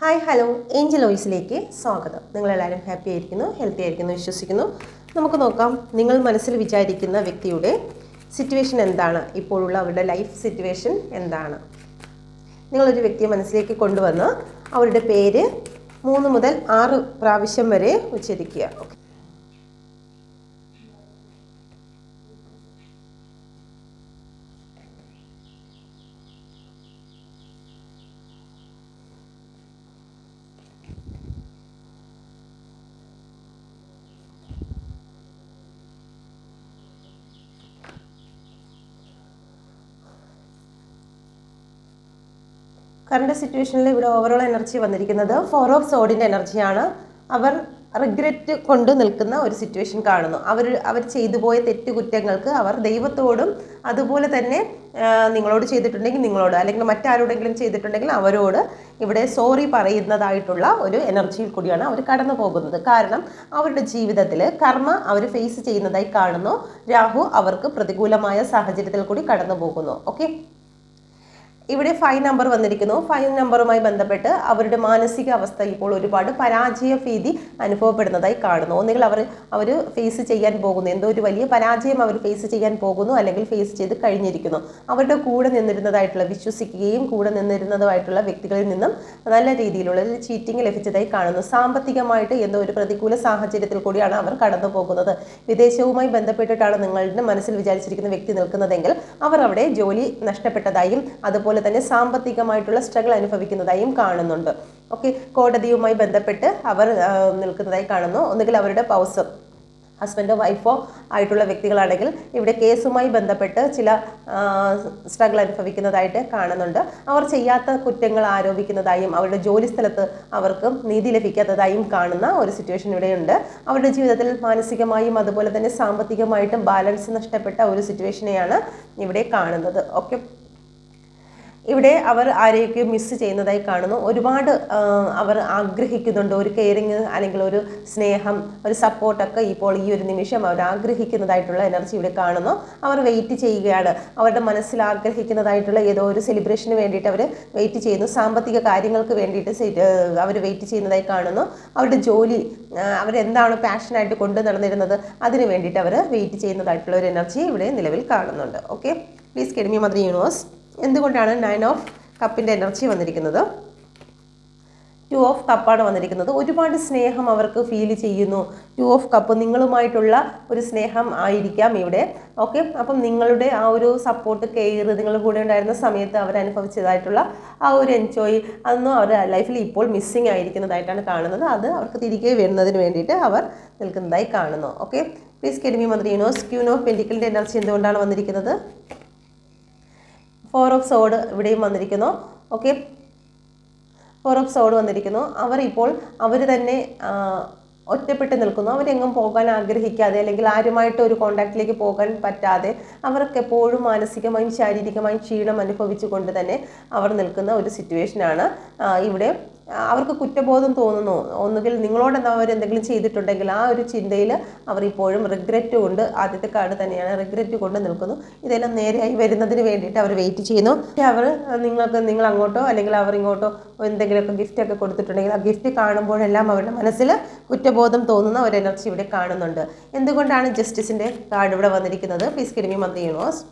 Hi hello Angel വോയിസിലേക്ക് സ്വാഗതം. നിങ്ങളെല്ലാവരും happy ആയിരിക്കുന്നു ഹെൽത്തി ആയിരിക്കുന്നു വിശ്വസിക്കുന്നു. നമുക്ക് നോക്കാം നിങ്ങൾ മനസ്സിൽ വിചാരിക്കുന്ന വ്യക്തിയുടെ സിറ്റുവേഷൻ എന്താണ്? ഇപ്പോഴുള്ള അവരുടെ ലൈഫ് സിറ്റുവേഷൻ എന്താണ്? നിങ്ങളൊരു വ്യക്തിയെ മനസ്സിലേക്ക് കൊണ്ടുവന്ന് അവരുടെ പേര് മൂന്ന് മുതൽ ആറ് പ്രാവശ്യം വരെ ഉച്ചരിക്കുക. ഓക്കെ കറണ്ട് സിറ്റുവേഷനിൽ ഇവിടെ ഓവറോൾ എനർജി വന്നിരിക്കുന്നത് ഫോർ ഓഫ് സോഡിന്റെ എനർജിയാണ് അവർ റിഗ്രറ്റ് കൊണ്ട് നിൽക്കുന്ന ഒരു സിറ്റുവേഷൻ കാണുന്നു. അവർ അവർ ചെയ്തു പോയ തെറ്റുകുറ്റങ്ങൾക്ക് അവർ ദൈവത്തോടും അതുപോലെ തന്നെ നിങ്ങളോട് ചെയ്തിട്ടുണ്ടെങ്കിൽ നിങ്ങളോട് അല്ലെങ്കിൽ മറ്റാരോടെങ്കിലും ചെയ്തിട്ടുണ്ടെങ്കിൽ അവരോട് ഇവിടെ സോറി പറയുന്നതായിട്ടുള്ള ഒരു എനർജിയിൽ കൂടിയാണ് അവർ കടന്നു പോകുന്നത്. കാരണം അവരുടെ ജീവിതത്തിൽ കർമ്മ അവർ ഫേസ് ചെയ്യുന്നതായി കാണുന്നു. രാഹു അവർക്ക് പ്രതികൂലമായ സാഹചര്യത്തിൽ കൂടി കടന്നു പോകുന്നു. ഓക്കെ ഇവിടെ ഫൈവ് നമ്പർ വന്നിരിക്കുന്നു. ഫൈവ് നമ്പറുമായി ബന്ധപ്പെട്ട് അവരുടെ മാനസിക അവസ്ഥ ഇപ്പോൾ ഒരുപാട് പരാജയ ഭീതി അനുഭവപ്പെടുന്നതായി കാണുന്നു. ഒന്നുകിൽ അവർ അവർ ഫേസ് ചെയ്യാൻ പോകുന്നു. എന്തോ ഒരു വലിയ പരാജയം അവർ ഫേസ് ചെയ്യാൻ പോകുന്നു അല്ലെങ്കിൽ ഫേസ് ചെയ്ത് കഴിഞ്ഞിരിക്കുന്നു. അവരുടെ കൂടെ നിന്നിരുന്നതായിട്ടുള്ള വിശ്വസിക്കുകയും കൂടെ നിന്നിരുന്നതുമായിട്ടുള്ള വ്യക്തികളിൽ നിന്നും നല്ല രീതിയിലുള്ള ഒരു ചീറ്റിംഗ് ലഭിച്ചതായി കാണുന്നു. സാമ്പത്തികമായിട്ട് എന്തോ ഒരു പ്രതികൂല സാഹചര്യത്തിൽ കൂടിയാണ് അവർ കടന്നു പോകുന്നത്. വിദേശവുമായി ബന്ധപ്പെട്ടിട്ടാണ് നിങ്ങളുടെ മനസ്സിൽ വിചാരിച്ചിരിക്കുന്ന വ്യക്തി നിൽക്കുന്നതെങ്കിൽ അവർ അവിടെ ജോലി നഷ്ടപ്പെട്ടതായും അതുപോലെ തന്നെ സാമ്പത്തികമായിട്ടുള്ള സ്ട്രഗിൾ അനുഭവിക്കുന്നതായും കാണുന്നുണ്ട്. ഓക്കെ കോടതിയുമായി ബന്ധപ്പെട്ട് അവർ നിൽക്കുന്നതായി കാണുന്നു. ഒന്നുകിൽ അവരുടെ പൗസ് ഹസ്ബൻഡോ വൈഫോ ആയിട്ടുള്ള വ്യക്തികളാണെങ്കിൽ ഇവിടെ കേസുമായി ബന്ധപ്പെട്ട് ചില സ്ട്രഗിൾ അനുഭവിക്കുന്നതായിട്ട് കാണുന്നുണ്ട്. അവർ ചെയ്യാത്ത കുറ്റങ്ങൾ ആരോപിക്കുന്നതായും അവരുടെ ജോലി സ്ഥലത്ത് അവർക്ക് നീതി ലഭിക്കാത്തതായും കാണുന്ന ഒരു സിറ്റുവേഷൻ ഇവിടെയുണ്ട്. അവരുടെ ജീവിതത്തിൽ മാനസികമായും അതുപോലെ തന്നെ സാമ്പത്തികമായിട്ടും ബാലൻസ് നഷ്ടപ്പെട്ട ഒരു സിറ്റുവേഷനെയാണ് ഇവിടെ കാണുന്നത്. ഓക്കെ ഇവിടെ അവർ ആരെയൊക്കെ മിസ് ചെയ്യുന്നതായി കാണുന്നു. ഒരുപാട് അവർ ആഗ്രഹിക്കുന്നുണ്ട്. ഒരു കെയറിങ് അല്ലെങ്കിൽ ഒരു സ്നേഹം ഒരു സപ്പോർട്ടൊക്കെ ഇപ്പോൾ ഈ ഒരു നിമിഷം അവർ ആഗ്രഹിക്കുന്നതായിട്ടുള്ള എനർജി ഇവിടെ കാണുന്നു. അവർ വെയിറ്റ് ചെയ്യുകയാണ്. അവരുടെ മനസ്സിൽ ആഗ്രഹിക്കുന്നതായിട്ടുള്ള ഏതോ ഒരു സെലിബ്രേഷന് വേണ്ടിയിട്ട് അവർ വെയിറ്റ് ചെയ്യുന്നു. സാമ്പത്തിക കാര്യങ്ങൾക്ക് വേണ്ടിയിട്ട് അവർ വെയിറ്റ് ചെയ്യുന്നതായി കാണുന്നു. അവരുടെ ജോലി അവരെന്താണ് പാഷനായിട്ട് കൊണ്ടു നടന്നിരുന്നത് അതിന് വേണ്ടിയിട്ട് അവർ വെയിറ്റ് ചെയ്യുന്നതായിട്ടുള്ള ഒരു എനർജി ഇവിടെ നിലവിൽ കാണുന്നുണ്ട്. Okay please guide me mother universe എന്തുകൊണ്ടാണ് നയൻ ഓഫ് കപ്പിന്റെ എനർജി വന്നിരിക്കുന്നത്? ടു ഓഫ് കപ്പാണ് വന്നിരിക്കുന്നത്. ഒരുപാട് സ്നേഹം അവർക്ക് ഫീൽ ചെയ്യുന്നു. ടു ഓഫ് കപ്പ് നിങ്ങളുമായിട്ടുള്ള ഒരു സ്നേഹം ആയിരിക്കാം ഇവിടെ. ഓക്കെ അപ്പം നിങ്ങളുടെ ആ ഒരു സപ്പോർട്ട് കെയർ നിങ്ങളുടെ കൂടെ ഉണ്ടായിരുന്ന സമയത്ത് അവർ അനുഭവിച്ചതായിട്ടുള്ള ആ ഒരു എൻജോയ് അതൊന്നും അവരുടെ ലൈഫിൽ ഇപ്പോൾ മിസ്സിങ് ആയിരിക്കുന്നതായിട്ടാണ് കാണുന്നത്. അത് അവർക്ക് തിരികെ വരുന്നതിന് വേണ്ടിയിട്ട് അവർ നിൽക്കുന്നതായി കാണുന്നു. ഓക്കെ പ്ലീസ് കെഡ്മി മന്ത്രി യൂണോസ് ക്യൂൻ ഓഫ് എനർജി എന്തുകൊണ്ടാണ് വന്നിരിക്കുന്നത്? ഫോർ ഓഫ് സോഡ് ഇവിടെയും വന്നിരിക്കുന്നു. ഓക്കെ ഫോർ ഓഫ് സോഡ് വന്നിരിക്കുന്നു. അവർ ഇപ്പോൾ അവർ തന്നെ ഒറ്റപ്പെട്ട് നിൽക്കുന്നു. അവരെങ്ങും പോകാൻ ആഗ്രഹിക്കാതെ അല്ലെങ്കിൽ ആരുമായിട്ട് ഒരു കോണ്ടാക്റ്റിലേക്ക് പോകാൻ പറ്റാതെ അവർക്ക് എപ്പോഴും മാനസികമായും ശാരീരികമായും ക്ഷീണം അനുഭവിച്ചുകൊണ്ട് തന്നെ അവർ നിൽക്കുന്ന ഒരു സിറ്റുവേഷനാണ് ഇവിടെ അവർക്ക് കുറ്റബോധം തോന്നുന്നു. ഒന്നുകിൽ നിങ്ങളോട് എന്തെങ്കിലും ചെയ്തിട്ടുണ്ടെങ്കിൽ ആ ഒരു ചിന്തയിൽ അവർ ഇപ്പോഴും റിഗ്രറ്റ് കൊണ്ട് ആദ്യത്തെ കാർഡ് തന്നെയാണ് റിഗ്രറ്റ് കൊണ്ട് നിൽക്കുന്നു. ഇതെല്ലാം നേരെയായി വരുന്നതിന് വേണ്ടിയിട്ട് അവർ വെയിറ്റ് ചെയ്യുന്നു. അവർ നിങ്ങൾക്ക് നിങ്ങൾ അങ്ങോട്ടോ അല്ലെങ്കിൽ അവർ ഇങ്ങോട്ടോ എന്തെങ്കിലുമൊക്കെ ഗിഫ്റ്റ് ഒക്കെ കൊടുത്തിട്ടുണ്ടെങ്കിൽ ആ ഗിഫ്റ്റ് കാണുമ്പോഴെല്ലാം അവരുടെ മനസ്സിൽ കുറ്റബോധം തോന്നുന്ന ഒരു എനർജി ഇവിടെ കാണുന്നുണ്ട്. എന്തുകൊണ്ടാണ് ജസ്റ്റിസിന്റെ കാർഡ് ഇവിടെ വന്നിരിക്കുന്നത്? Please guide me month universe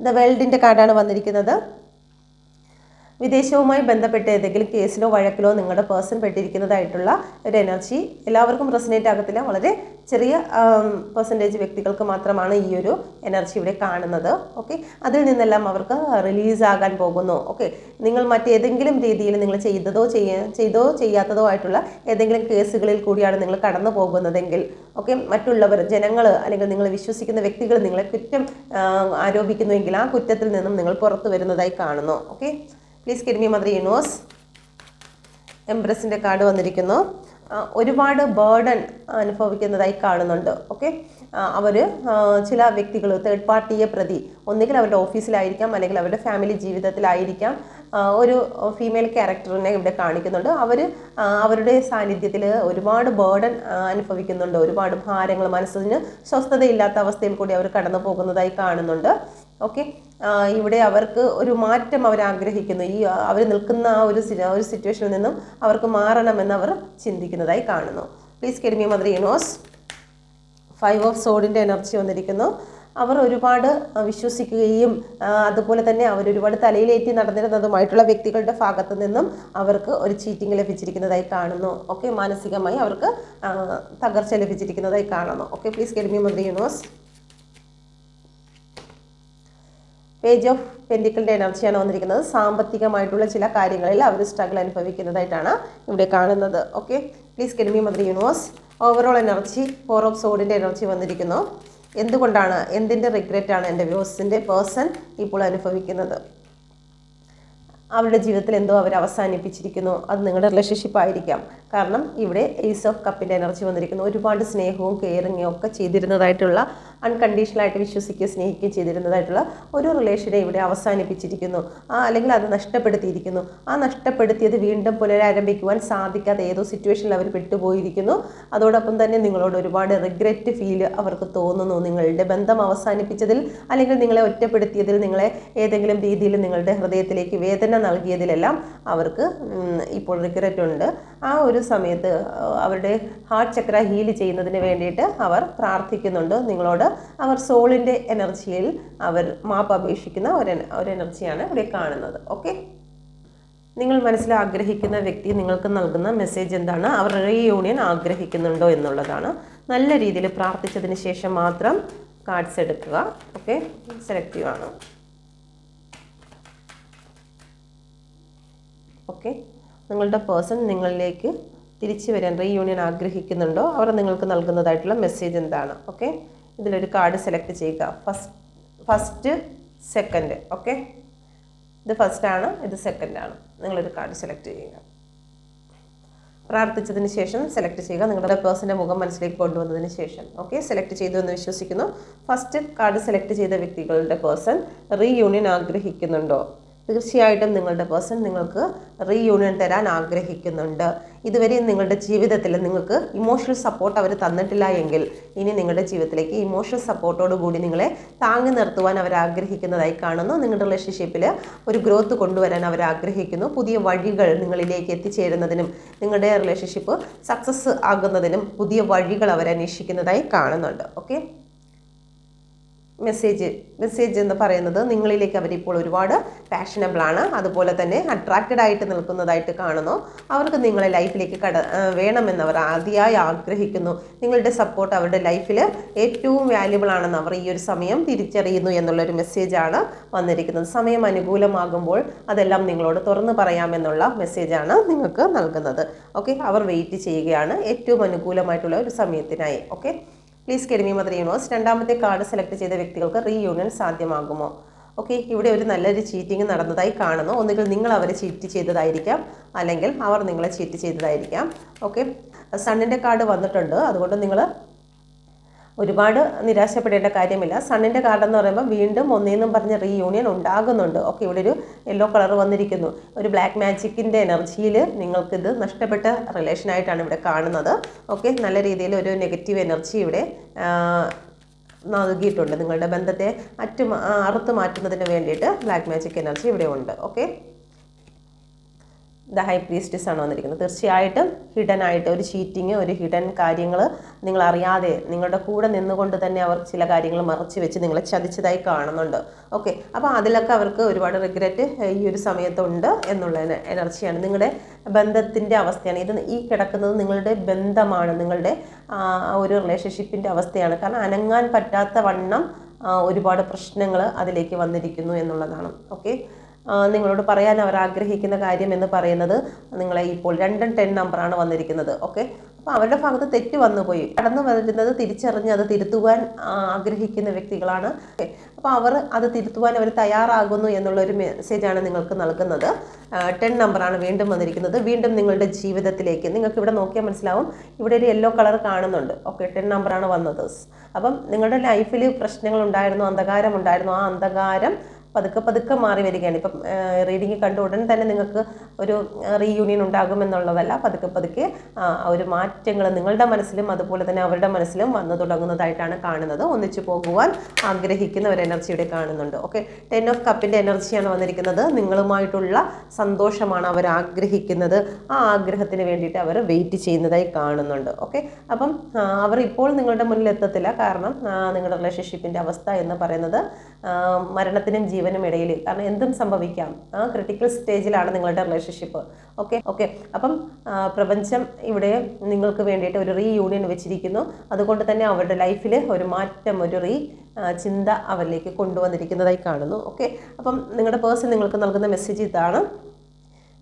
the വേൾഡിന്റെ കാർഡാണ് വന്നിരിക്കുന്നത്. വിദേശവുമായി ബന്ധപ്പെട്ട് ഏതെങ്കിലും കേസിലോ വഴക്കിലോ നിങ്ങളുടെ പേഴ്സൺ പെട്ടിരിക്കുന്നതായിട്ടുള്ള ഒരു എനർജി എല്ലാവർക്കും റെസിനേറ്റ് ആകത്തില്ല. വളരെ ചെറിയ പെർസെന്റേജ് വ്യക്തികൾക്ക് മാത്രമാണ് ഈ ഒരു എനർജി ഇവിടെ കാണുന്നത്. ഓക്കെ അതിൽ നിന്നെല്ലാം അവർക്ക് റിലീസ് ആകാൻ പോകുന്നു. ഓക്കെ നിങ്ങൾ മറ്റേതെങ്കിലും രീതിയിൽ നിങ്ങൾ ചെയ്തതോ ചെയ്യ ചെയ്തോ ചെയ്യാത്തതോ ആയിട്ടുള്ള ഏതെങ്കിലും കേസുകളിൽ കൂടിയാണ് നിങ്ങൾ കടന്നു പോകുന്നതെങ്കിൽ ഓക്കെ മറ്റുള്ളവർ ജനങ്ങൾ അല്ലെങ്കിൽ നിങ്ങൾ വിശ്വസിക്കുന്ന വ്യക്തികൾ നിങ്ങളെ കുറ്റം ആരോപിക്കുന്നുവെങ്കിൽ ആ കുറ്റത്തിൽ നിന്നും നിങ്ങൾ പുറത്തു വരുന്നതായി കാണുന്നു. Okay please guide me mother universe എംപ്രസിന്റെ card വന്നിരിക്കുന്നു. ഒരുപാട് ബേർഡൻ അനുഭവിക്കുന്നതായി കാണുന്നുണ്ട്. ഓക്കെ അവർ ചില വ്യക്തികൾ തേർഡ് പാർട്ടിയെ പ്രതി ഒന്നുകിൽ അവരുടെ ഓഫീസിലായിരിക്കാം അല്ലെങ്കിൽ അവരുടെ ഫാമിലി ജീവിതത്തിലായിരിക്കാം. ഒരു ഫീമെയിൽ ക്യാരക്ടറിനെ ഇവിടെ കാണിക്കുന്നുണ്ട്. അവർ അവരുടെ സാന്നിധ്യത്തിൽ ഒരുപാട് ബേർഡൻ അനുഭവിക്കുന്നുണ്ട്. ഒരുപാട് ഭാരങ്ങൾ മനസ്സിന് സ്വസ്ഥതയില്ലാത്ത അവസ്ഥയിൽ കൂടി അവർ കടന്നു പോകുന്നതായി കാണുന്നുണ്ട്. ഓക്കെ ഇവിടെ അവർക്ക് ഒരു മാറ്റം അവർ ആഗ്രഹിക്കുന്നു. ഈ അവർ നിൽക്കുന്ന ആ ഒരു ഒരു സിറ്റുവേഷനിൽ നിന്നും അവർക്ക് മാറണമെന്ന് അവർ ചിന്തിക്കുന്നതായി കാണുന്നു. Please guide me mother universe five of സോഡിന്റെ energy വന്നിരിക്കുന്നു. അവർ ഒരുപാട് വിശ്വസിക്കുകയും അതുപോലെ തന്നെ അവർ ഒരുപാട് തലയിലേറ്റി നടന്നിരുന്നതുമായിട്ടുള്ള വ്യക്തികളുടെ ഭാഗത്തു നിന്നും അവർക്ക് ഒരു ചീറ്റിംഗ് ലഭിച്ചിരിക്കുന്നതായി കാണുന്നു. ഓക്കെ മാനസികമായി അവർക്ക് തകർച്ച ലഭിച്ചിരിക്കുന്നതായി കാണുന്നു. Okay please guide me mother universe page of പെൻഡിക്കളുടെ എനർജിയാണ് വന്നിരിക്കുന്നത്. സാമ്പത്തികമായിട്ടുള്ള ചില കാര്യങ്ങളിൽ അവർ സ്ട്രഗിൾ അനുഭവിക്കുന്നതായിട്ടാണ് ഇവിടെ കാണുന്നത്. Okay please guide me mother universe overall energy four of സോഡിന്റെ energy വന്നിരിക്കുന്നു. എന്തുകൊണ്ടാണ്? എന്തിന്റെ റിഗ്രറ്റ് ആണ് എന്റെ വ്യൂസിന്റെ പേഴ്സൺ ഇപ്പോൾ അനുഭവിക്കുന്നത്? അവരുടെ ജീവിതത്തിൽ എന്തോ അവർ അവസാനിപ്പിച്ചിരിക്കുന്നു. അത് നിങ്ങളുടെ റിലേഷൻഷിപ്പ് ആയിരിക്കാം. കാരണം ഇവിടെ ഏസ് ഓഫ് കപ്പിന്റെ എനർജി വന്നിരിക്കുന്നു. ഒരുപാട് സ്നേഹവും കെയറിങ്ങും ഒക്കെ ചെയ്തിരുന്നതായിട്ടുള്ള അൺകണ്ടീഷണലായിട്ട് വിശ്വസിക്കുകയും സ്നേഹിക്കുകയും ചെയ്തിരുന്നതായിട്ടുള്ള ഒരു റിലേഷനെ ഇവിടെ അവസാനിപ്പിച്ചിരിക്കുന്നു. ആ അല്ലെങ്കിൽ അത് നഷ്ടപ്പെടുത്തിയിരിക്കുന്നു. ആ നഷ്ടപ്പെടുത്തിയത് വീണ്ടും പുനരാരംഭിക്കുവാൻ സാധിക്കാത്ത ഏതോ സിറ്റുവേഷനിൽ അവർ പെട്ടുപോയിരിക്കുന്നു. അതോടൊപ്പം തന്നെ നിങ്ങളോട് ഒരുപാട് റിഗ്രറ്റ് ഫീൽ അവർക്ക് തോന്നുന്നു. നിങ്ങളുടെ ബന്ധം അവസാനിപ്പിച്ചതിൽ അല്ലെങ്കിൽ നിങ്ങളെ ഒറ്റപ്പെടുത്തിയതിൽ നിങ്ങളെ ഏതെങ്കിലും രീതിയിൽ നിങ്ങളുടെ ഹൃദയത്തിലേക്ക് വേദന നൽകിയതിലെല്ലാം അവർക്ക് ഇപ്പോൾ റിഗ്രറ്റ് ഉണ്ട്. ആ ഒരു സമയത്ത് അവരുടെ ഹാർട്ട് ചക്ര ഹീൽ ചെയ്യുന്നതിന് വേണ്ടിയിട്ട് അവർ പ്രാർത്ഥിക്കുന്നുണ്ട്. നിങ്ങളോട് അവർ സോളിന്റെ എനർജിയിൽ അവർ മാപ്പ് അപേക്ഷിക്കുന്ന ഒരു ഒരു എനർജിയാണ് ഇവിടെ കാണുന്നത്. ഓക്കെ നിങ്ങൾ മനസ്സിൽ ആഗ്രഹിക്കുന്ന വ്യക്തി നിങ്ങൾക്ക് നൽകുന്ന മെസ്സേജ് എന്താണ്? അവർ റീയൂണിയൻ ആഗ്രഹിക്കുന്നുണ്ടോ എന്നുള്ളതാണ്. നല്ല രീതിയിൽ പ്രാർത്ഥിച്ചതിന് ശേഷം മാത്രം കാർഡ്സ് എടുക്കുക. ഓക്കെ സെലക്റ്റീവ് ആണ്. ഓക്കെ നിങ്ങളുടെ പേഴ്സൺ നിങ്ങളിലേക്ക് തിരിച്ചു വരാൻ റീയൂണിയൻ ആഗ്രഹിക്കുന്നുണ്ടോ? അവർ നിങ്ങൾക്ക് നൽകുന്നതായിട്ടുള്ള മെസ്സേജ് എന്താണ്? ഓക്കെ ഇതിലൊരു കാർഡ് സെലക്ട് ചെയ്യുക. ഫസ്റ്റ് ഫസ്റ്റ് സെക്കൻഡ് ഓക്കെ ഇത് ഫസ്റ്റാണ് ഇത് സെക്കൻഡാണ് നിങ്ങളൊരു കാർഡ് സെലക്ട് ചെയ്യുക. പ്രാർത്ഥിച്ചതിന് ശേഷം സെലക്ട് ചെയ്യുക. നിങ്ങളുടെ പേഴ്സന്റെ മുഖം മനസ്സിലേക്ക് കൊണ്ടുവന്നതിന് ശേഷം. ഓക്കെ സെലക്ട് ചെയ്തു എന്ന് വിശ്വസിക്കുന്നു. ഫസ്റ്റ് കാർഡ് സെലക്ട് ചെയ്ത വ്യക്തികളുടെ പേഴ്സൺ റീയൂണിയൻ ആഗ്രഹിക്കുന്നുണ്ടോ? തീർച്ചയായിട്ടും നിങ്ങളുടെ പേഴ്സൺ നിങ്ങൾക്ക് റീയൂണിയൻ തരാൻ ആഗ്രഹിക്കുന്നുണ്ട്. ഇതുവരെയും നിങ്ങളുടെ ജീവിതത്തിൽ നിങ്ങൾക്ക് ഇമോഷണൽ സപ്പോർട്ട് അവർ തന്നിട്ടില്ല എങ്കിൽ ഇനി നിങ്ങളുടെ ജീവിതത്തിലേക്ക് ഇമോഷണൽ സപ്പോർട്ടോട് കൂടി നിങ്ങളെ താങ്ങി നിർത്തുവാൻ അവർ ആഗ്രഹിക്കുന്നതായി കാണുന്നു. നിങ്ങളുടെ റിലേഷൻഷിപ്പിൽ ഒരു ഗ്രോത്ത് കൊണ്ടുവരാൻ അവർ ആഗ്രഹിക്കുന്നു. പുതിയ വഴികൾ നിങ്ങളിലേക്ക് എത്തിച്ചേരുന്നതിനും നിങ്ങളുടെ റിലേഷൻഷിപ്പ് സക്സസ് ആകുന്നതിനും പുതിയ വഴികൾ അവർ അന്വേഷിക്കുന്നതായി കാണുന്നുണ്ട്. ഓക്കെ മെസ്സേജ് മെസ്സേജ് എന്ന് പറയുന്നത് നിങ്ങളിലേക്ക് അവരിപ്പോൾ ഒരുപാട് ഫാഷനബിൾ ആണ്. അതുപോലെ തന്നെ അട്രാക്റ്റഡ് ആയിട്ട് നിൽക്കുന്നതായിട്ട് കാണുന്നു. അവർക്ക് നിങ്ങളെ ലൈഫിലേക്ക് കട വേണമെന്ന് അവർ അതിയായി ആഗ്രഹിക്കുന്നു. നിങ്ങളുടെ സപ്പോർട്ട് അവരുടെ ലൈഫിൽ ഏറ്റവും വാല്യുബിൾ ആണെന്ന് അവർ ഈ ഒരു സമയം തിരിച്ചറിയുന്നു എന്നുള്ളൊരു മെസ്സേജാണ് വന്നിരിക്കുന്നത്. സമയം അനുകൂലമാകുമ്പോൾ അതെല്ലാം നിങ്ങളോട് തുറന്നു പറയാമെന്നുള്ള മെസ്സേജാണ് നിങ്ങൾക്ക് നൽകുന്നത്. ഓക്കെ അവർ വെയിറ്റ് ചെയ്യുകയാണ്. ഏറ്റവും അനുകൂലമായിട്ടുള്ള ഒരു സമയത്തിനായി. Okay please guide me mother universe രണ്ടാമത്തെ കാർഡ് സെലക്ട് ചെയ്ത വ്യക്തികൾക്ക് റീയൂണിയൻ സാധ്യമാകുമോ? ഓക്കെ ഇവിടെ ഒരു നല്ലൊരു ചീറ്റിംഗ് നടന്നതായി കാണുന്നു. ഒന്നുകിൽ നിങ്ങൾ അവരെ ചീറ്റ് ചെയ്തതായിരിക്കാം അല്ലെങ്കിൽ അവർ നിങ്ങളെ ചീറ്റ് ചെയ്തതായിരിക്കാം. ഓക്കെ സണ്ണിന്റെ കാർഡ് വന്നിട്ടുണ്ട്. അതുകൊണ്ട് നിങ്ങൾ ഒരുപാട് നിരാശപ്പെടേണ്ട കാര്യമില്ല. സണ്ണിന്റെ കാർഡ് എന്ന് പറയുമ്പോൾ വീണ്ടും ഒന്നേന്നും പറഞ്ഞ് റീയൂണിയൻ ഉണ്ടാകുന്നുണ്ട്. ഓക്കെ ഇവിടെ ഒരു യെല്ലോ കളർ വന്നിരിക്കുന്നു. ഒരു ബ്ലാക്ക് മാജിക്കിന്റെ എനർജിയിൽ നിങ്ങൾക്കിത് നഷ്ടപ്പെട്ട റിലേഷനായിട്ടാണ് ഇവിടെ കാണുന്നത്. ഓക്കെ നല്ല രീതിയിൽ ഒരു നെഗറ്റീവ് എനർജി ഇവിടെ നൽകിയിട്ടുണ്ട്. നിങ്ങളുടെ ബന്ധത്തെ അറ്റു അറുത്ത് മാറ്റുന്നതിന് വേണ്ടിയിട്ട് ബ്ലാക്ക് മാജിക് എനർജി ഇവിടെ ഉണ്ട്. ഓക്കെ ദ ഹൈ പ്രീസ്റ്റസ് ആണ് വന്നിരിക്കുന്നത്. തീർച്ചയായിട്ടും ഹിഡൻ ആയിട്ട് ഒരു ചീറ്റിങ് ഒരു ഹിഡൻ കാര്യങ്ങൾ നിങ്ങൾ അറിയാതെ നിങ്ങളുടെ കൂടെ നിന്നുകൊണ്ട് തന്നെ അവർ ചില കാര്യങ്ങൾ മറച്ചു വെച്ച് നിങ്ങളെ ചതിച്ചതായി കാണുന്നുണ്ട്. ഓക്കെ അപ്പോൾ അതിലൊക്കെ അവർക്ക് ഒരുപാട് റിഗ്രറ്റ് ഈ ഒരു സമയത്തുണ്ട് എന്നുള്ള എനർജിയാണ് നിങ്ങളുടെ ബന്ധത്തിന്റെ അവസ്ഥയാണ്. ഇത് ഈ കിടക്കുന്നത് നിങ്ങളുടെ ബന്ധമാണ്. നിങ്ങളുടെ ഒരു റിലേഷൻഷിപ്പിന്റെ അവസ്ഥയാണ്. കാരണം അനങ്ങാൻ പറ്റാത്ത വണ്ണം ഒരുപാട് പ്രശ്നങ്ങൾ അതിലേക്ക് വന്നിരിക്കുന്നു എന്നുള്ളതാണ്. ഓക്കെ നിങ്ങളോട് പറയാൻ അവർ ആഗ്രഹിക്കുന്ന കാര്യം എന്ന് പറയുന്നത് നിങ്ങളെ ഇപ്പോൾ രണ്ടും ടെൻ നമ്പറാണ് വന്നിരിക്കുന്നത് ഓക്കെ അപ്പോൾ അവരുടെ ഭാഗത്ത് തെറ്റ് വന്നുപോയി കടന്നു വരുന്നത് തിരിച്ചറിഞ്ഞ് അത് തിരുത്തുവാൻ ആഗ്രഹിക്കുന്ന വ്യക്തികളാണ് അപ്പോൾ അവർ അത് തിരുത്തുവാൻ അവർ തയ്യാറാകുന്നു എന്നുള്ളൊരു മെസ്സേജാണ് നിങ്ങൾക്ക് നൽകുന്നത്. ടെൻ നമ്പറാണ് വീണ്ടും വന്നിരിക്കുന്നത്. വീണ്ടും നിങ്ങളുടെ ജീവിതത്തിലേക്ക് നിങ്ങൾക്ക് ഇവിടെ നോക്കിയാൽ മനസ്സിലാവും ഇവിടെ ഒരു യെല്ലോ കളർ കാണുന്നുണ്ട് ഓക്കെ ടെൻ നമ്പറാണ് വന്നത്. അപ്പം നിങ്ങളുടെ ലൈഫിൽ പ്രശ്നങ്ങൾ ഉണ്ടായിരുന്നു അന്ധകാരം ഉണ്ടായിരുന്നു. ആ അന്ധകാരം പതുക്കെ പതുക്കെ മാറി വരികയാണ്. ഇപ്പം റീഡിങ് കണ്ട ഉടൻ തന്നെ നിങ്ങൾക്ക് ഒരു റീയൂണിയൻ ഉണ്ടാകുമെന്നുള്ളതല്ല. പതുക്കെ പതുക്കെ ഒരു മാറ്റങ്ങൾ നിങ്ങളുടെ മനസ്സിലും അതുപോലെ തന്നെ അവരുടെ മനസ്സിലും വന്നു തുടങ്ങുന്നതായിട്ടാണ് കാണുന്നത്. ഒന്നിച്ചു പോകുവാൻ ആഗ്രഹിക്കുന്ന ഒരു എനർജി ഇവിടെ കാണുന്നുണ്ട്. ഓക്കെ ടെൻ ഓഫ് കപ്പിന്റെ എനർജിയാണ് വന്നിരിക്കുന്നത്. നിങ്ങളുമായിട്ടുള്ള സന്തോഷമാണ് അവർ ആഗ്രഹിക്കുന്നത്. ആ ആഗ്രഹത്തിന് വേണ്ടിയിട്ട് അവർ വെയിറ്റ് ചെയ്യുന്നതായി കാണുന്നുണ്ട്. ഓക്കെ അപ്പം അവർ ഇപ്പോൾ നിങ്ങളുടെ മുന്നിൽ എത്തത്തില്ല കാരണം നിങ്ങളുടെ റിലേഷൻഷിപ്പിന്റെ അവസ്ഥ എന്ന് പറയുന്നത് മരണത്തിനും ജീവനും ഇടയിൽ. കാരണം എന്തും സംഭവിക്കാം. ആ ക്രിട്ടിക്കൽ സ്റ്റേജിലാണ് നിങ്ങളുടെ റിലേഷൻഷിപ്പ് ഓക്കെ ഓക്കെ അപ്പം പ്രപഞ്ചം ഇവിടെ നിങ്ങൾക്ക് വേണ്ടിയിട്ട് ഒരു റീ യൂണിയൻ വെച്ചിരിക്കുന്നു. അതുകൊണ്ട് തന്നെ അവരുടെ ലൈഫിൽ ഒരു മാറ്റം ഒരു റീ ചിന്ത അവരിലേക്ക് കൊണ്ടുവന്നിരിക്കുന്നതായി കാണുന്നു. ഓക്കെ അപ്പം നിങ്ങളുടെ പേഴ്സൺ നിങ്ങൾക്ക് നൽകുന്ന മെസ്സേജ് ഇതാണ്.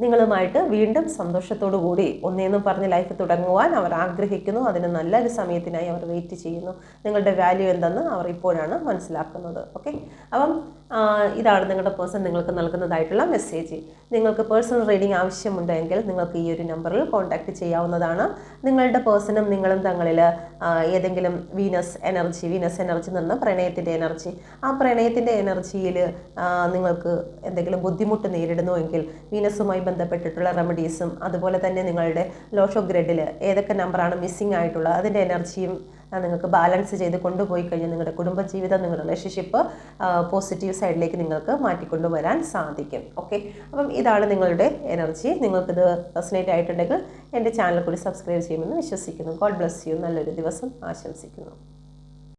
നിങ്ങളുമായിട്ട് വീണ്ടും സന്തോഷത്തോടു കൂടി ഒന്നേന്നും പറഞ്ഞ് ലൈഫ് തുടങ്ങുവാൻ അവർ ആഗ്രഹിക്കുന്നു. അതിന് നല്ലൊരു സമയത്തിനായി അവർ വെയിറ്റ് ചെയ്യുന്നു. നിങ്ങളുടെ വാല്യൂ എന്തെന്ന് അവർ ഇപ്പോഴാണ് മനസ്സിലാക്കുന്നത്. ഓക്കെ അപ്പം ഇതാണ് നിങ്ങളുടെ പേഴ്സൺ നിങ്ങൾക്ക് നൽകുന്നതായിട്ടുള്ള മെസ്സേജ്. നിങ്ങൾക്ക് പേഴ്സണൽ റീഡിംഗ് ആവശ്യമുണ്ടെങ്കിൽ നിങ്ങൾക്ക് ഈ ഒരു നമ്പറിൽ കോൺടാക്ട് ചെയ്യാവുന്നതാണ്. നിങ്ങളുടെ പേഴ്സണും നിങ്ങളും തങ്ങളിൽ ഏതെങ്കിലും വീനസ് എനർജി വീനസ് എനർജി എന്ന് പറഞ്ഞാൽ പ്രണയത്തിന്റെ എനർജി. ആ പ്രണയത്തിന്റെ എനർജിയിൽ നിങ്ങൾക്ക് എന്തെങ്കിലും ബുദ്ധിമുട്ട് നേരിടുന്നുവെങ്കിൽ വീനസുമായി ബന്ധപ്പെട്ടിട്ടുള്ള റെമഡീസും അതുപോലെ തന്നെ നിങ്ങളുടെ ലോഷോ ഗ്രെഡിൽ ഏതൊക്കെ നമ്പറാണ് മിസ്സിംഗ് ആയിട്ടുള്ളത് അതിന്റെ എനർജിയും നിങ്ങൾക്ക് ബാലൻസ് ചെയ്ത് കൊണ്ടുപോയി കഴിഞ്ഞാൽ നിങ്ങളുടെ കുടുംബജീവിതം നിങ്ങളുടെ റിലേഷൻഷിപ്പ് പോസിറ്റീവ് സൈഡിലേക്ക് നിങ്ങൾക്ക് മാറ്റിക്കൊണ്ടുവരാൻ സാധിക്കും. ഓക്കെ അപ്പം ഇതാണ് നിങ്ങളുടെ എനർജി നിങ്ങൾക്കിത് റെസനേറ്റ് ആയിട്ടുണ്ടെങ്കിൽ എന്റെ ചാനൽ കൂടി സബ്സ്ക്രൈബ് ചെയ്യുമെന്ന് വിശ്വസിക്കുന്നു. ഗോഡ് ബ്ലസ് യു നല്ലൊരു ദിവസം ആശംസിക്കുന്നു.